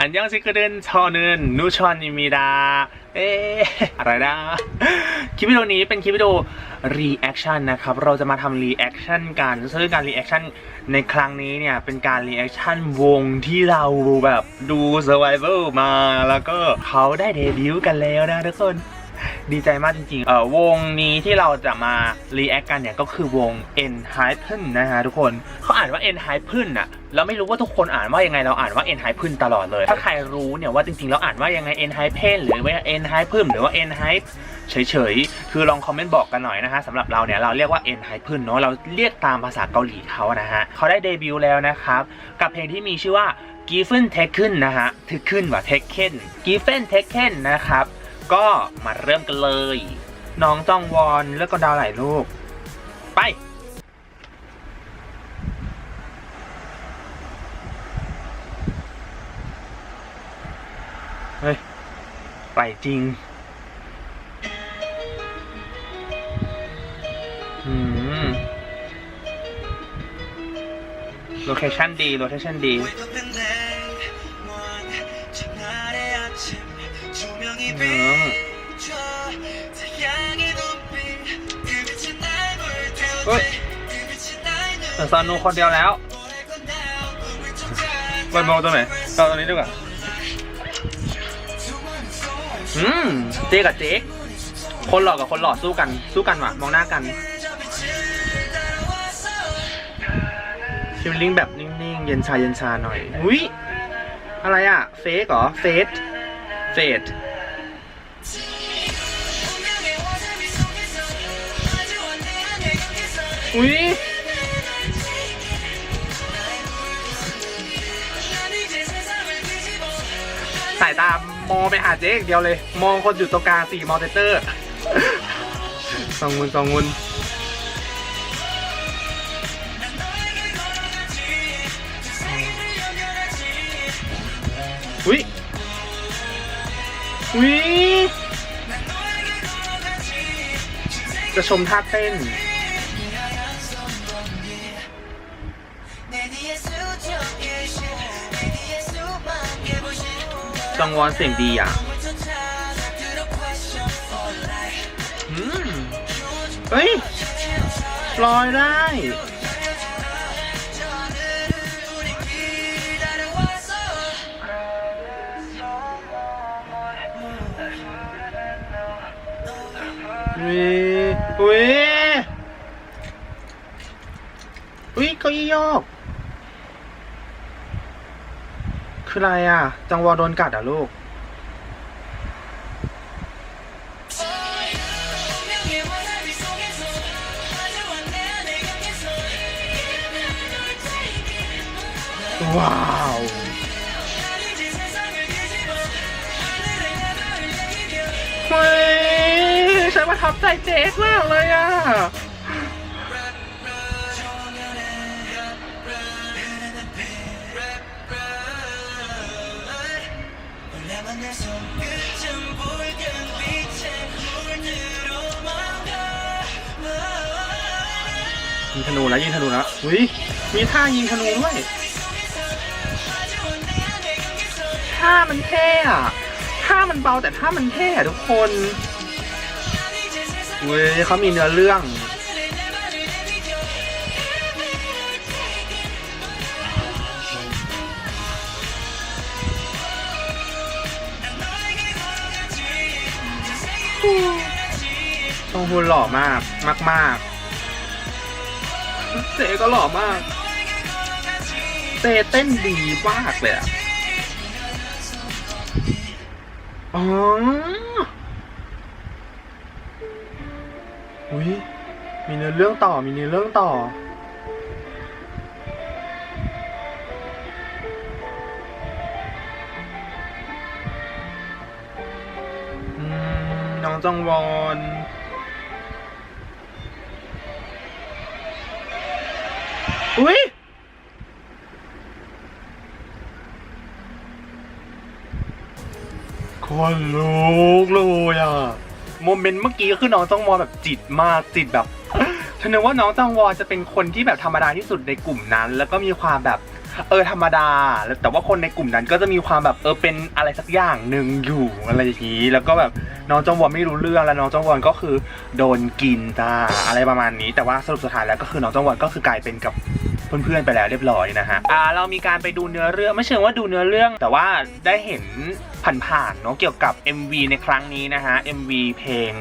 อันยังซิกเดินชอนึนนูชอนนิมิดา เอ๊ะอะไรนะ คลิปวิดีโอนี้เป็นคลิปวิดีโอ reaction นะครับ เราจะมาทำ reaction กันซึ่งการ reaction ในครั้งนี้เนี่ย เป็นการ reaction วงที่เราแบบดู survival มา แล้วก็เขาได้เดบิวต์กันแล้วนะทุกคน ดีใจมากจริงๆ เอ่อวงนี้ที่เราจะมา react กันเนี่ยก็คือวง N Hypen นะฮะทุกคนเขาอ่านว่า N Hypen อะเราไม่รู้ว่าทุกคนอ่านว่ายังไงเราอ่านว่า N Hypen ตลอดเลย ถ้าใครรู้เนี่ยว่าจริงๆแล้วอ่านว่ายังไง N Hypen หรือว่า N Hypen หรือว่า N Hype เฉยๆ คือลองคอมเมนต์บอกกันหน่อยนะฮะสำหรับเราเนี่ยเราเรียกว่า N Hypen เนอะเราเรียกตามภาษาเกาหลีเขานะฮะเขาได้เดบิวต์แล้วนะครับกับเพลงที่มีชื่อว่า g i f e n Taken นะฮะ Taken ว่า Taken Giffen Taken นะครับ ก็มาเริ่มกันเลย น้องจองวอนแล้วก็ดาวไหลลูก ไป เฮ้ย ไปจริง อืม โลเคชั่นดี โลเคชั่นดี เฮ้ยแต่ซานูคนเดียวแล้วไปมองตรงไหนเราตรงนี้ดีกว่าอืมเจ๊กับเจ๊กคนหล่อกับคนหล่อสู้กัน สู้กันว่ะ มองหน้ากันฟิลลิ่งแบบนิ่งๆ เย็นชาเย็นชาหน่อย อุ้ยอะไรอะเฟกเหรอ เฟสเฟด อุ้ยสายตามองไปหาเจ๊อย่างเดียวเลย มองคนอยู่ตรงกลางสี่มอเตเตอร์สองมุนสองมุนอุ้ยอุ้ยจะชมท่าเต้น จังวอนเสียงดีอะอืมเฮ้ยลอยได้วิอุ้ยอุ้ยเก้าอี้ยก คืออะไรอะ จังวอโดนกัดอะลูก ว้าว เฮ้ยฉันประทับใจเจสมากเลยอะ ยิงธนูแล้วยิงธนูแล้วอุ้ยมีท่ายิงธนูด้วยท่ามันเท่อะท่ามันเบาแต่ท่ามันเท่อะทุกคนเว้ยเขามีเนื้อเรื่องตองฮุนหล่อมากมากมากๆ เจก็หล่อมากเจเต้นดีมากเลยอะอ๋ออุ้ยมีเนื้อเรื่องต่อ มีเนื้อเรื่องต่ออืมน้องจองวอน อุ้ยคนลุกเลยอะโมเมนต์เมื่อกี้ก็คือน้องจองวอแบบจิตมากจิตแบบฉันนึกว่าน้องจองวอจะเป็นคนที่แบบธรรมดาที่สุดในกลุ่มนั้น แล้วก็มีความแบบเออธรรมดาแล้วแต่ว่าคนในกลุ่มนั้นก็จะมีความแบบเออเป็นอะไรสักอย่างหนึ่งอยู่อะไรอย่างนี้ แล้วก็แบบน้องจองวอนไม่รู้เรื่องแล้วน้องจองวอนก็คือโดนกินจ้าอะไรประมาณนี้ แต่ว่าสรุปสุดท้ายแล้วก็คือน้องจองวอนก็คือกลายเป็นกับ เพื่อนๆไปแล้วเรียบร้อยนะฮะอ่าเรามีการไปดูเนื้อเรื่องไม่เชิงว่าดูเนื้อเรื่อง แต่ว่าได้เห็นผ่านๆเนาะเกี่ยวกับ MV ในครั้งนี้นะฮะ MV เพลง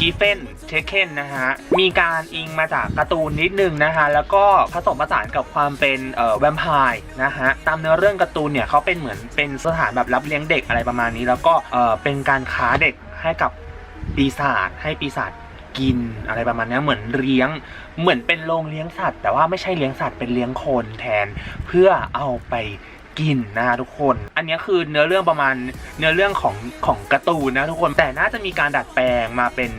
g i f e n Taken นะฮะ มีการอิงมาจากการ์ตูนนิดนึงนะฮะ แล้วก็ผสมผสานกับความเป็นเอ่อแวมไพร์นะฮะ ตามเนื้อเรื่องการ์ตูนเนี่ยเขาเป็นเหมือนเป็นสถานแบบรับเลี้ยงเด็กอะไรประมาณนี้ แล้วก็เอ่อเป็นการค้าเด็กให้กับปีศาจให้ปีศาจ กินอะไรประมาณนี้เหมือนเลี้ยง เหมือนเป็นโรงเลี้ยงสัตว์ แต่ว่าไม่ใช่เลี้ยงสัตว์เป็นเลี้ยงคนแทน เพื่อเอาไปกินนะฮะทุกคน อันนี้คือเนื้อเรื่องประมาณเนื้อเรื่องของของการ์ตูนนะทุกคนแต่น่าจะมีการดัดแปลงมาเป็น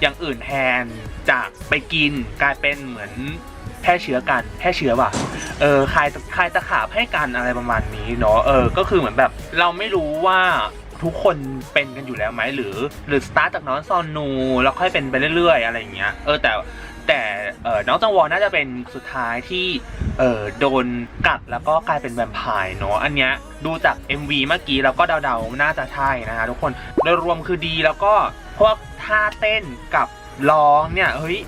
อย่างอื่นแทนจากไปกินกลายเป็นเหมือนแพร่เชื้อกันแพร่เชื้อว่ะ เออคลายคลายตะขาบให้กันอะไรประมาณนี้เนาะ เออ ก็คือเหมือนแบบเราไม่รู้ว่า ทุกคนเป็นกันอยู่แล้วไหมหรือ หรือสตาร์ทจากน้องซอนนูแล้วค่อยเป็นไปเรื่อยๆ อะไรอย่างเงี้ยเออแต่แต่เออน้องจังวอนน่าจะเป็นสุดท้ายที่เออโดนกัดแล้วก็กลายเป็นแวมไพร์เนาะอันเนี้ยดูจาก MV เมื่อกี้แล้วก็เดาๆน่าจะใช่นะฮะทุกคนโดยรวมคือดีแล้วก็พวกท่าเต้นกับร้องเนี่ยเฮ้ย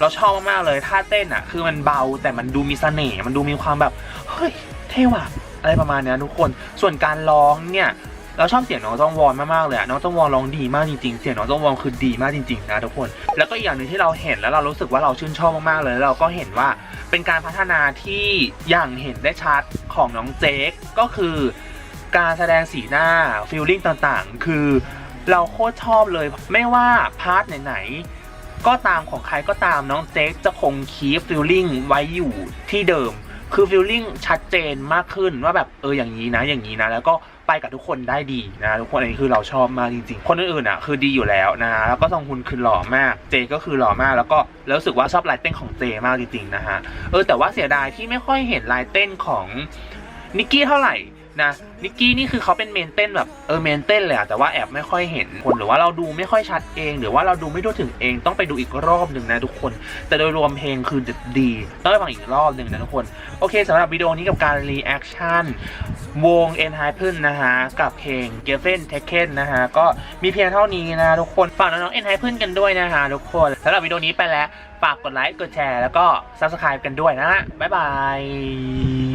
เราชอบมากๆเลยท่าเต้นอะคือมันเบาแต่มันดูมีเสน่ห์มันดูมีความแบบเฮ้ยเท่ว่ะอะไรประมาณเนี้ยทุกคนส่วนการร้องเนี่ย เราชอบเสียงน้องจองวอนมากๆเลยอะน้องจองวอนร้องดีมากจริงๆ เสียงน้องจองวอนคือดีมากจริงๆนะทุกคน แล้วก็อีกอย่างหนึ่งที่เราเห็นแล้วเรารู้สึกว่าเราชื่นชอบมากๆเลยแล้วเราก็เห็นว่าเป็นการพัฒนาที่อย่างเห็นได้ชัดของน้องเจคก็คือการแสดงสีหน้าฟิลลิ่งต่างๆ คือเราโคตรชอบเลย ไม่ว่าพาร์ทไหนๆก็ตามของใครก็ตามน้องเจคจะคงคีฟฟิลลิ่งไว้อยู่ที่เดิม คือฟิลลิ่งชัดเจนมากขึ้นว่าแบบเอออย่างนี้นะอย่างนี้นะ แล้วก็ไปกับทุกคนได้ดีนะทุกคนอันนี้คือเราชอบมากจริงๆ คนอื่นๆอะคือดีอยู่แล้วนะแล้วก็ซองฮุนคือหล่อมากเจก็คือหล่อมากแล้วก็แล้วรู้สึกว่าชอบลายเต้นของเจมากจริงๆนะฮะเออแต่ว่าเสียดายที่ไม่ค่อยเห็นลายเต้นของนิกกี้เท่าไหร่ นะนิกกี้นี่คือเขาเป็นเมนเต้นแบบเออเมนเต้นเลยอะแต่ว่าแอบไม่ค่อยเห็นคนหรือว่าเราดูไม่ค่อยชัดเอง หรือว่าเราดูไม่ทั่วถึงเองต้องไปดูอีกรอบหนึ่งนะทุกคน แต่โดยรวมเพลงคือดีต้องไปฟังอีกรอบหนึ่งนะทุกคน โอเคสำหรับวิดีโอนี้กับการรีแอคชั่นวง e n h y p e n นะฮะกับเพลง g e f e n Taken นะฮะก็มีเพียงเท่านี้นะทุกคนฝากน้องๆ e n h y p e n กันด้วยนะฮะทุกคนสำหรับวิดีโอนี้ไปแล้วฝากกดไลค์กดแชร์แล้วก็ Subscribe กันด้วยนะฮะบ๊ายบาย